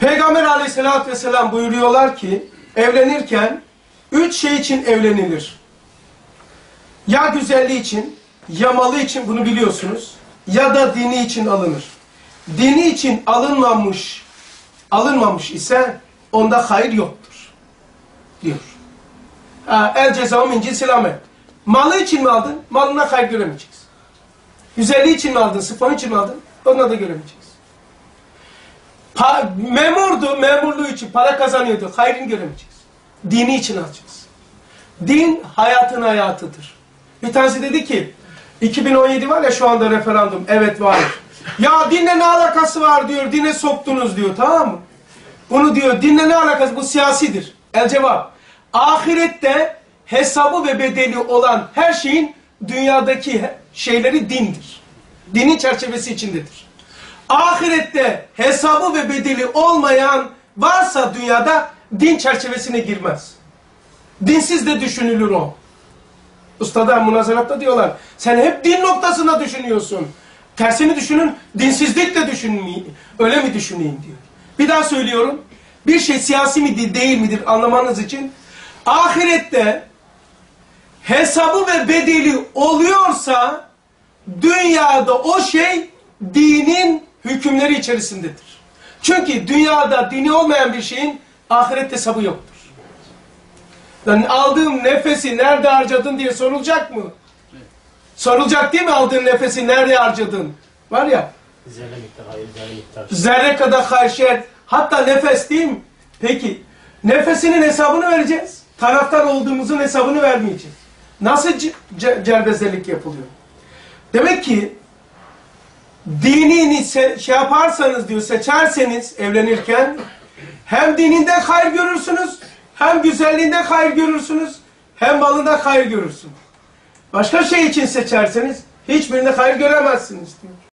Peygamber aleyhissalatü vesselam buyuruyorlar ki evlenirken üç şey için evlenilir. Ya güzelliği için, ya malı için bunu biliyorsunuz ya da dini için alınır. Dini için alınmamış, alınmamış ise onda hayır yoktur. Diyor. Ha, el cezamı min cinsil amel. Malı için mi aldın? Malına hayır göremeyeceksin. Güzelliği için mi aldın? Sıfanı için mi aldın? Onunla da göremeyeceksin. Pa memurdu, memurluğu için para kazanıyordu. Hayrını göremeyeceksin. Dini için alacaksın. Din hayatın hayatıdır. Bir tanesi dedi ki 2017 var ya şu anda referandum. Evet var. Ya dinle ne alakası var diyor. Dine soktunuz diyor tamam mı? Bunu diyor dinle ne alakası? Bu siyasidir. El cevap. Ahirette hesabı ve bedeli olan her şeyin dünyadaki şeyleri dindir. Dinin çerçevesi içindedir. Ahirette hesabı ve bedeli olmayan varsa dünyada din çerçevesine girmez. Dinsiz de düşünülür o. Ustada münazaratta diyorlar. Sen hep din noktasında düşünüyorsun. Tersini düşünün, dinsizlik de düşünmeyin. Öyle mi düşüneyim diyor. Bir daha söylüyorum. Bir şey siyasi midir değil midir anlamanız için ahirette hesabı ve bedeli oluyorsa dünyada o şey dinin hükümleri içerisindedir. Çünkü dünyada dini olmayan bir şeyin ahiret hesabı yoktur. Yani aldığım nefesi nerede harcadın diye sorulacak mı? Sorulacak değil mi aldığın nefesi nerede harcadın? Var ya Zerre miktar, hayır zerre miktar. zerre kadar hayşer hatta nefes değil mi? Peki nefesinin hesabını vereceğiz. Taraftar olduğumuzun hesabını vermeyeceğiz. Nasıl ce- yapılıyor? Demek ki dinini şey yaparsanız diyor seçerseniz evlenirken hem dininden hayır görürsünüz hem güzelliğinden hayır görürsünüz hem malından hayır görürsünüz. Başka şey için seçerseniz hiçbirinde hayır göremezsiniz diyor.